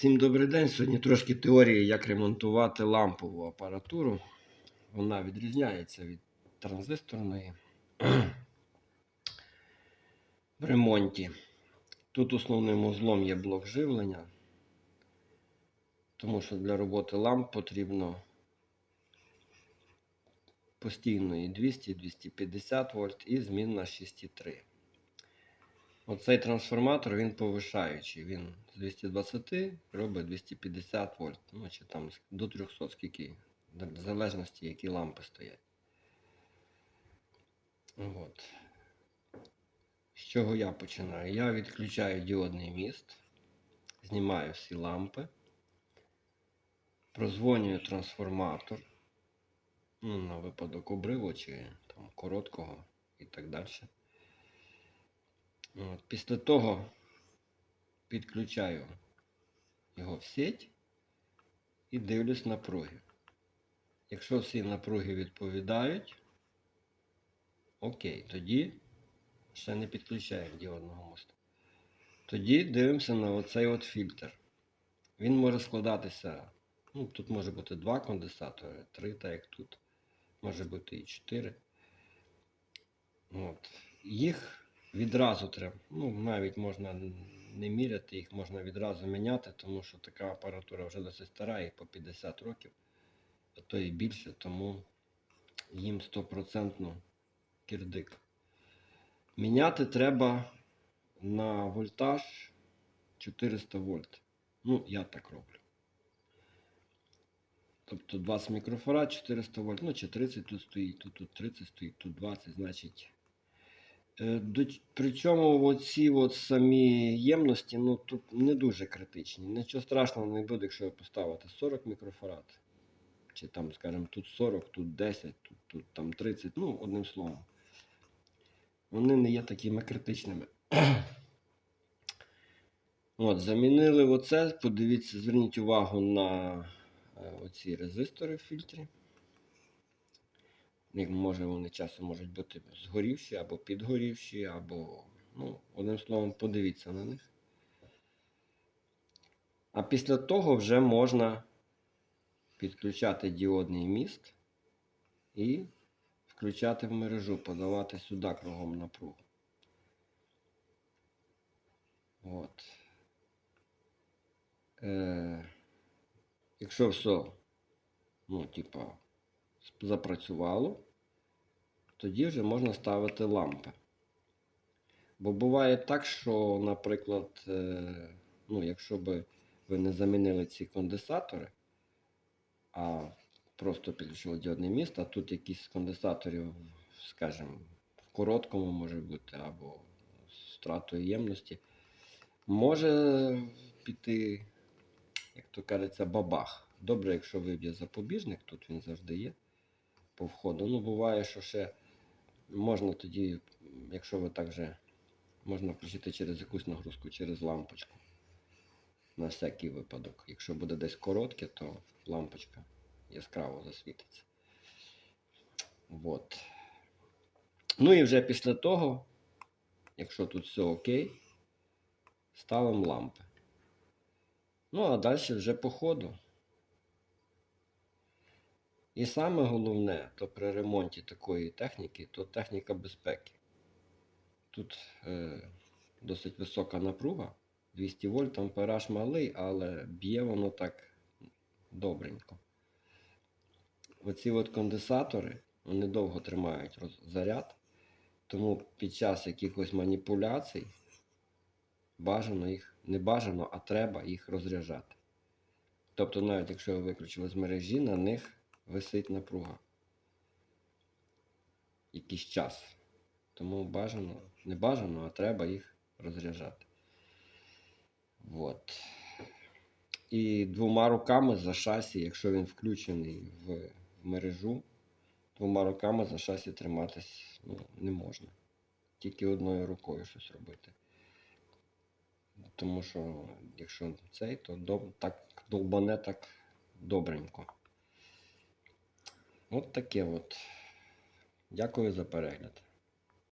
Всім добрий день. Сьогодні трошки теорії, як ремонтувати лампову апаратуру. Вона відрізняється від транзисторної в ремонті. Тут основним узлом є блок живлення, тому що для роботи ламп потрібно постійно 200-250 вольт і змінна 6,3. Оцей трансформатор він повишаючий. Він з 220 робить 250 вольт. Ну, чи там до 300, скільки, в залежності, які лампи стоять. От. З чого я починаю? Я відключаю діодний міст, знімаю всі лампи, прозвонюю трансформатор. Ну, на випадок обриву чи там короткого і так далі. От, Після того підключаю його в сеть і дивлюсь напруги. Якщо всі напруги відповідають, окей, тоді ще не підключаємо діодного моста. Тоді дивимося на оцей от фільтр. Він може складатися, ну, тут може бути два конденсатори, три, так як тут. Може бути і чотири. От. Їх відразу треба. Ну, навіть можна не міряти, їх можна відразу міняти, тому що така апаратура вже досить стара і по 50 років, а то і більше, тому їм стопроцентно кирдик. Міняти треба на вольтаж 400 вольт. Ну, я так роблю. Тобто 20 мікрофарад, 400 вольт, ну чи 30 тут стоїть, тут, тут 30 стоїть, тут 20, значить. Е, До, причому оці от самі ємності ну, тут не дуже критичні. Нічого страшного не буде, якщо ви поставите 40 мікрофарад. Чи там, скажімо, тут 40, тут 10, тут, тут там 30, ну, одним словом. Вони не є такими критичними. От, замінили оце. Подивіться, зверніть увагу на е, оці резистори в фільтрі. Як може вони часом можуть бути згорівші або підгорівші, або, ну, одним словом, подивіться на них. А після того вже можна підключати діодний міст і включати в мережу, подавати сюди кругом напругу. От. Е, якщо все, ну, типа, запрацювало, тоді вже можна ставити лампи. Бо буває так, що, наприклад, е, ну, якщо би ви не замінили ці конденсатори, а просто підключили діодне міст, а тут якісь конденсаторів, скажімо, в короткому може бути, або з втратою ємності, може піти, як то кажеться, бабах. Добре, якщо виб'є запобіжник, тут він завжди є по входу. Ну, буває, що ще можна тоді, якщо ви так же, можна включити через якусь нагрузку, через лампочку. На всякий випадок. Якщо буде десь коротке, то лампочка яскраво засвітиться. Вот. Ну і вже після того, якщо тут все окей, ставимо лампи. Ну, а далі вже по ходу. І саме головне, то при ремонті такої техніки, то техніка безпеки. Тут е, досить висока напруга, 200 вольт, ампераж малий, але б'є воно так добренько. Оці от конденсатори, вони довго тримають заряд, тому під час якихось маніпуляцій бажано їх, не бажано, а треба їх розряджати. Тобто, навіть якщо ви виключили з мережі, на них висить напруга. Якийсь час. Тому бажано, не бажано, а треба їх розряджати. От. І двома руками за шасі, якщо він включений в мережу, двома руками за шасі триматись ну, не можна. Тільки одною рукою щось робити. Тому що якщо цей, то доб, так довбане так добренько. От таке от. Дякую за перегляд.